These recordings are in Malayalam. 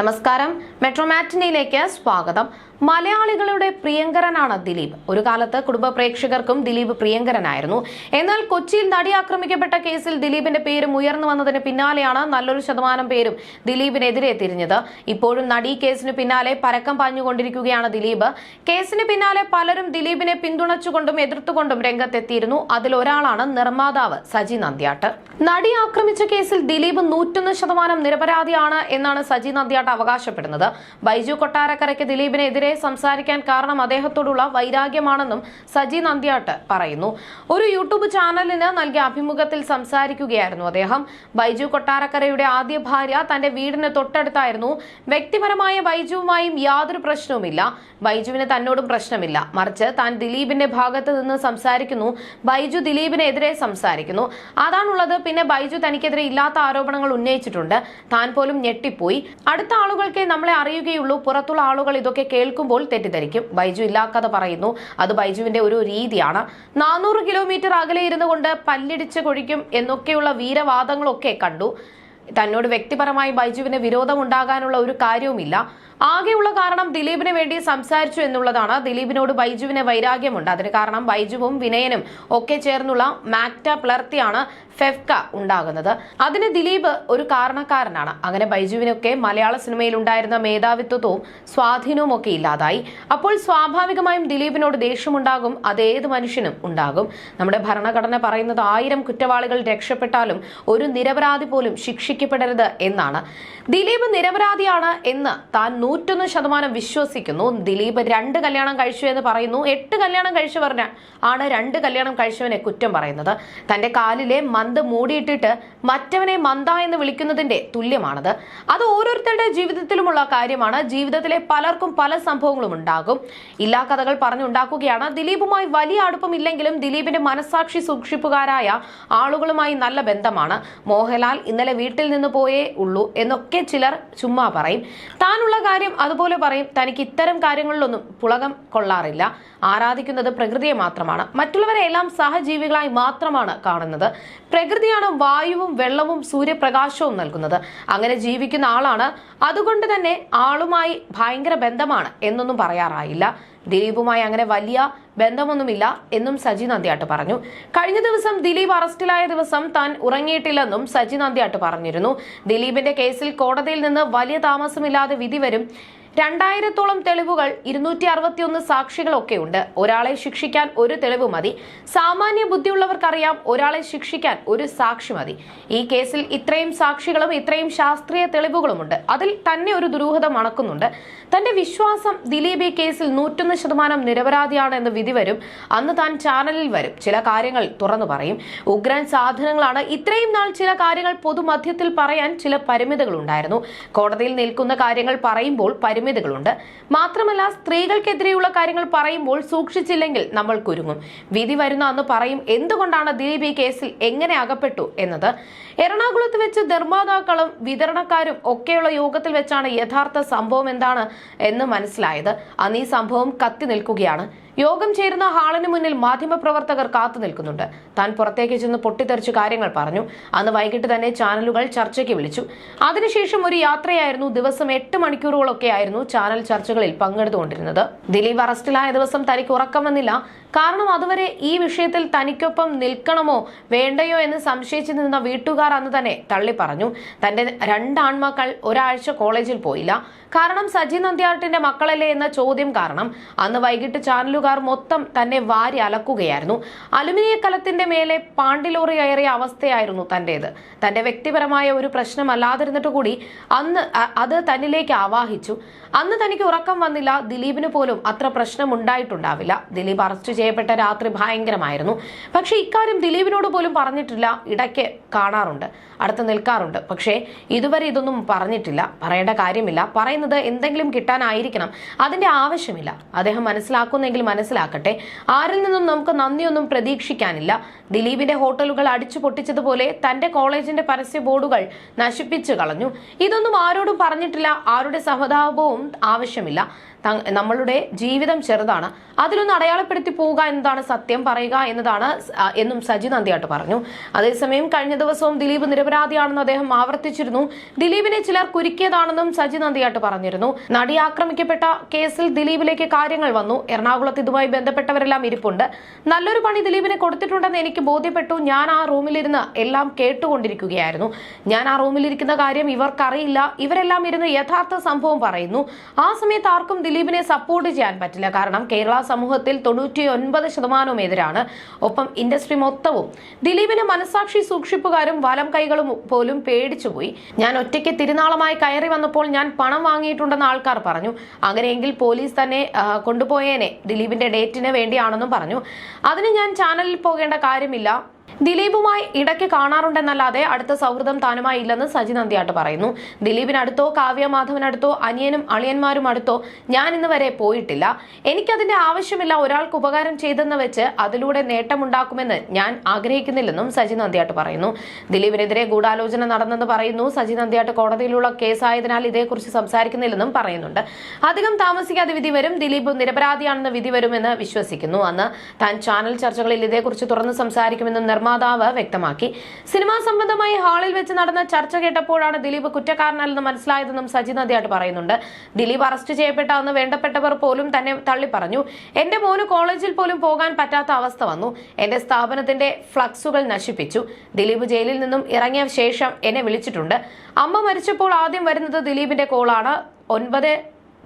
നമസ്കാരം. മെട്രോമാറ്റിനിയിലേക്ക് സ്വാഗതം. മലയാളികളുടെ പ്രിയങ്കരനാണ് ദിലീപ്. ഒരു കാലത്ത് കുടുംബ പ്രേക്ഷകർക്കും ദിലീപ് പ്രിയങ്കരനായിരുന്നു. എന്നാൽ കൊച്ചിയിൽ നടി ആക്രമിക്കപ്പെട്ട കേസിൽ ദിലീപിന്റെ പേരും ഉയർന്നു വന്നതിന് പിന്നാലെയാണ് നല്ലൊരു ശതമാനം പേരും ദിലീപിനെതിരെ തിരിഞ്ഞത്. ഇപ്പോഴും നടി കേസിന് പിന്നാലെ പരക്കം പാഞ്ഞുകൊണ്ടിരിക്കുകയാണ് ദിലീപ്. കേസിന് പിന്നാലെ പലരും ദിലീപിനെ പിന്തുണച്ചുകൊണ്ടും എതിർത്തുകൊണ്ടും രംഗത്തെത്തിയിരുന്നു. അതിലൊരാളാണ് നിർമ്മാതാവ് സജി നന്ദ്യാട്ട്. നടി ആക്രമിച്ച കേസിൽ ദിലീപ് നൂറ്റൊന്ന് ശതമാനം നിരപരാധിയാണ് എന്നാണ് സജി നന്ദ്യാട്ട് അവകാശപ്പെടുന്നത്. ബൈജു കൊട്ടാരക്കരയ്ക്ക് ദിലീപിനെതിരെ സംസാരിക്കാൻ കാരണം അദ്ദേഹത്തോടുള്ള വൈരാഗ്യമാണെന്നും സജി നന്ദ്യാട്ട് പറയുന്നു. ഒരു യൂട്യൂബ് ചാനലിന് നൽകിയ അഭിമുഖത്തിൽ സംസാരിക്കുകയായിരുന്നു അദ്ദേഹം. ബൈജു കൊട്ടാരക്കരയുടെ ആദ്യ ഭാര്യ തന്റെ വീടിന് തൊട്ടടുത്തായിരുന്നു. വ്യക്തിപരമായ ബൈജുവുമായും യാതൊരു പ്രശ്നവുമില്ല. ബൈജുവിന് തന്നോടും പ്രശ്നമില്ല. മറിച്ച് താൻ ദിലീപിന്റെ ഭാഗത്ത് നിന്ന് സംസാരിക്കുന്നു. ബൈജു ദിലീപിനെതിരെ സംസാരിക്കുന്നു. അതാണുള്ളത്. പിന്നെ ബൈജു തനിക്കെതിരെ ഇല്ലാത്ത ആരോപണങ്ങൾ ഉന്നയിച്ചിട്ടുണ്ട്. താൻ പോലും ഞെട്ടിപ്പോയി. അടുത്ത ആളുകൾക്കേ നമ്മളെ അറിയുകയുള്ളൂ. പുറത്തുള്ള ആളുകൾ ഇതൊക്കെ കേൾക്കുമ്പോൾ തെറ്റിദ്ധരിക്കും. ബൈജു ഇല്ലാക്കഥ പറയുന്നു അത് ബൈജുവിന്റെ ഒരു രീതിയാണ്. നാനൂറ് കിലോമീറ്റർ അകലെ ഇരുന്നു കൊണ്ട് പല്ലിടിച്ച് കൊഴിക്കും എന്നൊക്കെയുള്ള വീരവാദങ്ങളൊക്കെ കണ്ടു. തന്നോട് വ്യക്തിപരമായി ബൈജുവിന് വിരോധം ഉണ്ടാകാനുള്ള ഒരു കാര്യവുമില്ല. ആകെയുള്ള കാരണം ദിലീപിന് വേണ്ടി സംസാരിച്ചു എന്നുള്ളതാണ്. ദിലീപിനോട് ബൈജുവിന് വൈരാഗ്യമുണ്ട്. അതിന് കാരണം ബൈജുവും വിനയനും ഒക്കെ ചേർന്നുള്ള മാക്ട പ്ലർത്തിയാണ് ഫെഫ്ക ഉണ്ടാകുന്നത്. അതിന് ദിലീപ് ഒരു കാരണക്കാരനാണ്. അങ്ങനെ ബൈജുവിനൊക്കെ മലയാള സിനിമയിൽ ഉണ്ടായിരുന്ന മേധാവിത്വവും സ്വാധീനവും ഒക്കെ ഇല്ലാതായി. അപ്പോൾ സ്വാഭാവികമായും ദിലീപിനോട് ദേഷ്യമുണ്ടാകും. അതേത് മനുഷ്യനും ഉണ്ടാകും. നമ്മുടെ ഭരണഘടന പറയുന്നത് ആയിരം കുറ്റവാളികൾ രക്ഷപ്പെട്ടാലും ഒരു നിരപരാധി പോലും ശിക്ഷിക്കപ്പെടരുത് എന്നാണ്. ദിലീപ് നിരപരാധിയാണ് എന്ന് താൻ നൂറ്റൊന്ന് ശതമാനം വിശ്വസിക്കുന്നു. ദിലീപ് രണ്ട് കല്യാണം കഴിച്ചു എന്ന് പറയുന്നു. എട്ട് കല്യാണം കഴിച്ചവർ ആണ് രണ്ട് കല്യാണം കഴിച്ചവനെ കുറ്റം പറയുന്നത്. തന്റെ കാലിലെ മന്ത് മൂടിയിട്ടിട്ട് മറ്റവനെ മന്ദ എന്ന് വിളിക്കുന്നതിന്റെ തുല്യമാണത്. അത് ഓരോരുത്തരുടെ ജീവിതത്തിലുമുള്ള കാര്യമാണ്. ജീവിതത്തിലെ പലർക്കും പല സംഭവങ്ങളും ഉണ്ടാകും. ഇല്ലാ കഥകൾ പറഞ്ഞുണ്ടാക്കുകയാണ്. ദിലീപുമായി വലിയ അടുപ്പമില്ലെങ്കിലും ദിലീപിന്റെ മനസാക്ഷി സൂക്ഷിപ്പുകാരായ ആളുകളുമായി നല്ല ബന്ധമാണ്. മോഹൻലാൽ ഇന്നലെ വീട്ടിൽ നിന്ന് പോയേ ഉള്ളൂ എന്നൊക്കെ ചിലർ ചുമ്മാ പറയും. താനുള്ള കാര്യം അതുപോലെ പറയും തനിക്ക് ഇത്തരം കാര്യങ്ങളിലൊന്നും പുളകം കൊള്ളാറില്ല. ആരാധിക്കുന്നത് പ്രകൃതിയെ മാത്രമാണ്. മറ്റുള്ളവരെ എല്ലാം സഹജീവികളായി മാത്രമാണ് കാണുന്നത്. പ്രകൃതിയാണ് വായുവും വെള്ളവും സൂര്യപ്രകാശവും നൽകുന്നത്. അങ്ങനെ ജീവിക്കുന്ന ആളാണ്. അതുകൊണ്ട് തന്നെ ആളുമായി ഭയങ്കര ബന്ധമാണ് എന്നൊന്നും പറയാറായില്ല. ദിലീപുമായി അങ്ങനെ വലിയ ബന്ധമൊന്നുമില്ല എന്നും സജി നന്ദ്യാട്ട് പറഞ്ഞു. കഴിഞ്ഞ ദിവസം ദിലീപ് അറസ്റ്റിലായ ദിവസം താൻ ഉറങ്ങിയിട്ടില്ലെന്നും സജി നന്ദ്യാട്ട് പറഞ്ഞിരുന്നു. ദിലീപിന്റെ കേസിൽ കോടതിയിൽ നിന്ന് വലിയ താമസമില്ലാതെ വിധി വരും രണ്ടായിരത്തോളം തെളിവുകൾ ഇരുന്നൂറ്റി അറുപത്തിയൊന്ന് സാക്ഷികളൊക്കെ ഉണ്ട് ഒരാളെ ശിക്ഷിക്കാൻ ഒരു തെളിവ് മതി. സാമാന്യ ബുദ്ധിയുള്ളവർക്കറിയാം ഒരാളെ ശിക്ഷിക്കാൻ ഒരു സാക്ഷി മതി. ഈ കേസിൽ ഇത്രയും സാക്ഷികളും ഇത്രയും ശാസ്ത്രീയ തെളിവുകളുമുണ്ട്. അതിൽ തന്നെ ഒരു ദുരൂഹത മണക്കുന്നുണ്ട്. തന്റെ വിശ്വാസം ദിലീപ് ഈ കേസിൽ നൂറ്റൊന്ന് ശതമാനം നിരപരാധിയാണ് എന്ന് വിധി വരും. അന്ന് താൻ ചാനലിൽ വരും. ചില കാര്യങ്ങൾ തുറന്നു പറയും. ഉഗ്രൻ സാധനങ്ങളാണ്. ഇത്രയും നാൾ ചില കാര്യങ്ങൾ പൊതുമധ്യത്തിൽ പറയാൻ ചില പരിമിതികളുണ്ടായിരുന്നു. കോടതിയിൽ നിൽക്കുന്ന കാര്യങ്ങൾ പറയുമ്പോൾ പരിമിതികളുണ്ട്. മാത്രമല്ല സ്ത്രീകൾക്കെതിരെയുള്ള കാര്യങ്ങൾ പറയുമ്പോൾ സൂക്ഷിച്ചില്ലെങ്കിൽ നമ്മൾ കുരുങ്ങും. വിധി വരുന്ന അന്ന് പറയും എന്തുകൊണ്ടാണ് ദിലീപ് ഈ കേസിൽ എങ്ങനെ അകപ്പെട്ടു? എന്നത്. എറണാകുളത്ത് വെച്ച് നിർമ്മാതാക്കളും വിതരണക്കാരും ഒക്കെയുള്ള യോഗത്തിൽ വെച്ചാണ് യഥാർത്ഥ സംഭവം എന്താണ് എന്ന് മനസ്സിലായത്. അന്ന് ഈ സംഭവം കത്തി നിൽക്കുകയാണ്. യോഗം ചേരുന്ന ഹാളിന് മുന്നിൽ മാധ്യമപ്രവർത്തകർ കാത്തു നിൽക്കുന്നുണ്ട്. താൻ പുറത്തേക്ക് ചെന്ന് പൊട്ടിത്തെറിച്ച് കാര്യങ്ങൾ പറഞ്ഞു. അന്ന് വൈകിട്ട് തന്നെ ചാനലുകൾ ചർച്ചയ്ക്ക് വിളിച്ചു. അതിനുശേഷം ഒരു യാത്രയായിരുന്നു. ദിവസം എട്ട് മണിക്കൂറുകളൊക്കെ ആയിരുന്നു ചാനൽ ചർച്ചകളിൽ പങ്കെടുത്തുകൊണ്ടിരുന്നത്. ദിലീപ് അറസ്റ്റിലായ ദിവസം തനിക്ക് ഉറക്കം വന്നില്ല. കാരണം അതുവരെ ഈ വിഷയത്തിൽ തനിക്കൊപ്പം നിൽക്കണമോ വേണ്ടയോ എന്ന് സംശയിച്ചു നിന്ന വീട്ടുകാർ അന്ന് തന്നെ തള്ളി പറഞ്ഞു. തന്റെ രണ്ടാൺമക്കൾ ഒരാഴ്ച കോളേജിൽ പോയില്ല. കാരണം സജി നന്ദ്യാട്ടിന്റെ മക്കളല്ലേ എന്ന ചോദ്യം കാരണം അന്ന് വൈകിട്ട് ചാനലുകാർ മൊത്തം തന്നെ വാരി അലക്കുകയായിരുന്നു. അലുമിനിയ കലത്തിന്റെ മേലെ പാണ്ടിലോറി കയറിയ അവസ്ഥയായിരുന്നു തന്റേത് തന്റെ വ്യക്തിപരമായ ഒരു പ്രശ്നമല്ലാതിരുന്നിട്ട് കൂടി അന്ന് അത് തന്നിലേക്ക് ആവാഹിച്ചു. അന്ന് തനിക്ക് ഉറക്കം വന്നില്ല. ദിലീപിന് പോലും അത്ര പ്രശ്നം ഉണ്ടായിട്ടുണ്ടാവില്ല ദിലീപ് അറസ്റ്റ് ചെയ്യപ്പെട്ട രാത്രി ഭയങ്കരമായിരുന്നു. പക്ഷെ ഇക്കാര്യം ദിലീപിനോട് പോലും പറഞ്ഞിട്ടില്ല. ഇടയ്ക്ക് കാണാറുണ്ട്. അടുത്ത് നിൽക്കാറുണ്ട്. പക്ഷേ ഇതുവരെ ഇതൊന്നും പറഞ്ഞിട്ടില്ല. പറയേണ്ട കാര്യമില്ല. പറയുന്നത് എന്തെങ്കിലും കിട്ടാനായിരിക്കണം. അതിന്റെ ആവശ്യമില്ല. അദ്ദേഹം മനസ്സിലാക്കുന്നെങ്കിൽ മനസ്സിലാക്കട്ടെ. ആരിൽ നിന്നും നമുക്ക് നന്ദിയൊന്നും പ്രതീക്ഷിക്കാനില്ല. ദിലീപിന്റെ ഹോട്ടലുകൾ അടിച്ചു പൊട്ടിച്ചതുപോലെ തന്റെ കോളേജിന്റെ പരസ്യ ബോർഡുകൾ നശിപ്പിച്ചു കളഞ്ഞു. ഇതൊന്നും ആരോടും പറഞ്ഞിട്ടില്ല. ആരുടെ സഹതാപവും ആവശ്യമില്ല. നമ്മളുടെ ജീവിതം ചെറുതാണ്. അതിലൊന്ന് അടയാളപ്പെടുത്തി പോവുക എന്നതാണ് സത്യം. പറയുക എന്നതാണ് എന്നും സജി നന്ദിയാട്ട് പറഞ്ഞു. അതേസമയം കഴിഞ്ഞ ദിവസവും ദിലീപ് നിരപരാധിയാണെന്ന് അദ്ദേഹം ആവർത്തിച്ചിരുന്നു. ദിലീപിനെ ചിലർ കുരുക്കിയതാണെന്നും സജി നന്ദിയാട്ട് പറഞ്ഞിരുന്നു. നടി ആക്രമിക്കപ്പെട്ട കേസിൽ ദിലീപിലേക്ക് കാര്യങ്ങൾ വന്നു. എറണാകുളത്ത് ഇതുമായി ബന്ധപ്പെട്ടവരെല്ലാം ഇരിപ്പുണ്ട്. നല്ലൊരു പണി ദിലീപിനെ കൊടുത്തിട്ടുണ്ടെന്ന് എനിക്ക് ബോധ്യപ്പെട്ടു. ഞാൻ ആ റൂമിലിരുന്ന് എല്ലാം കേട്ടുകൊണ്ടിരിക്കുകയായിരുന്നു. ഞാൻ ആ റൂമിലിരിക്കുന്ന കാര്യം ഇവർക്കറിയില്ല. ഇവരെല്ലാം ഇരുന്ന് യഥാർത്ഥ സംഭവം പറയുന്നു. ആ സമയത്ത് ആർക്കും ദിലീപിനെ സപ്പോർട്ട് ചെയ്യാൻ പറ്റില്ല. കാരണം കേരള സമൂഹത്തിൽ തൊണ്ണൂറ്റി ഒൻപത് ശതമാനവും എതിരാണ്. ഒപ്പം ഇൻഡസ്ട്രി മൊത്തവും. ദിലീപിന് മനസാക്ഷി സൂക്ഷിപ്പുകാരും വലം കൈകളും പോലും പേടിച്ചുപോയി ഞാൻ ഒറ്റയ്ക്ക് തിരുനാളമായി കയറി വന്നപ്പോൾ ഞാൻ പണം വാങ്ങിയിട്ടുണ്ടെന്ന് ആൾക്കാർ പറഞ്ഞു. അങ്ങനെയെങ്കിൽ പോലീസ് തന്നെ കൊണ്ടുപോയേനെ. ദിലീപിന്റെ ഡേറ്റിന് വേണ്ടിയാണെന്നും പറഞ്ഞു. അതിന് ഞാൻ ചാനലിൽ പോകേണ്ട കാര്യമില്ല. ദിലീപുമായി ഇടയ്ക്ക് കാണാറുണ്ടെന്നല്ലാതെ അടുത്ത സൗഹൃദം താനുമായി ഇല്ലെന്ന് സജി നന്ദിയാട്ട് പറയുന്നു. ദിലീപിനടുത്തോ കാവ്യ മാധവനടുത്തോ അനിയനും അളിയന്മാരും അടുത്തോ ഞാൻ ഇന്ന് വരെ പോയിട്ടില്ല. എനിക്കതിന്റെ ആവശ്യമില്ല ഒരാൾക്ക് ഉപകാരം ചെയ്തെന്ന് വെച്ച് അതിലൂടെ നേട്ടമുണ്ടാക്കുമെന്ന് ഞാൻ ആഗ്രഹിക്കുന്നില്ലെന്നും സജി നന്ദിയാട്ട് പറയുന്നു. ദിലീപിനെതിരെ ഗൂഢാലോചന നടന്നെന്ന് പറയുന്നു. സജി നന്ദിയാട്ട് കോടതിയിലുള്ള കേസായതിനാൽ ഇതേക്കുറിച്ച് സംസാരിക്കുന്നില്ലെന്നും പറയുന്നുണ്ട്. അധികം താമസിക്കാതെ വിധി വരും. ദിലീപ് നിരപരാധിയാണെന്ന് വിധി വരുമെന്ന് വിശ്വസിക്കുന്നു. അന്ന് താൻ ചാനൽ ചർച്ചകളിൽ ഇതേക്കുറിച്ച് തുറന്ന് സംസാരിക്കുമെന്നും നിർമ്മാതാവ് വ്യക്തമാക്കി. സിനിമാ സംബന്ധമായി ഹാളിൽ വെച്ച് നടന്ന ചർച്ച കേട്ടപ്പോഴാണ് ദിലീപ് കുറ്റക്കാരനല്ലെന്ന് മനസ്സിലായതെന്നും സജി നദിയാട്ട് പറയുന്നുണ്ട്. ദിലീപ് അറസ്റ്റ് ചെയ്യപ്പെട്ട അന്ന് വേണ്ടപ്പെട്ടവർ പോലും തന്നെ തള്ളി പറഞ്ഞു എന്റെ മോന് കോളേജിൽ പോലും പോകാൻ പറ്റാത്ത അവസ്ഥ വന്നു. എന്റെ സ്ഥാപനത്തിന്റെ ഫ്ലക്സുകൾ നശിപ്പിച്ചു. ദിലീപ് ജയിലിൽ നിന്നും ഇറങ്ങിയ ശേഷം എന്നെ വിളിച്ചിട്ടുണ്ട്. അമ്മ മരിച്ചപ്പോൾ ആദ്യം വരുന്നത് ദിലീപിന്റെ കോളാണ്. ഒൻപത്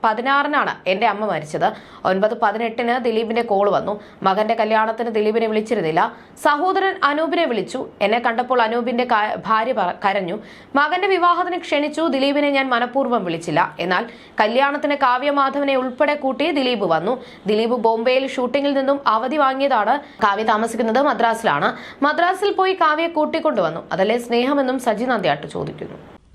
പതിനാറിനാണ് എന്റെ അമ്മ മരിച്ചത്. ഒൻപത് പതിനെട്ടിന് ദിലീപിന്റെ കോൾ വന്നു. മകന്റെ കല്യാണത്തിന് ദിലീപിനെ വിളിച്ചിരുന്നില്ല. സഹോദരൻ അനൂപിനെ വിളിച്ചു. എന്നെ കണ്ടപ്പോൾ അനൂപിന്റെ ഭാര്യ കരഞ്ഞു. മകന്റെ വിവാഹത്തിന് ക്ഷണിച്ചു. ദിലീപിനെ ഞാൻ മനഃപൂർവം വിളിച്ചില്ല. എന്നാൽ കല്യാണത്തിന് കാവ്യമാധവനെ ഉൾപ്പെടെ കൂട്ടി ദിലീപ് വന്നു. ദിലീപ് ബോംബെയിൽ ഷൂട്ടിങ്ങിൽ നിന്നും അവധി വാങ്ങിയതാണ്. കാവ്യ താമസിക്കുന്നത് മദ്രാസിലാണ്. മദ്രാസിൽ പോയി കാവ്യെ കൂട്ടിക്കൊണ്ടുവന്നു. അതല്ലേ സ്നേഹമെന്നും സജി നന്ദിയാട്ട് ചോദിക്കുന്നു.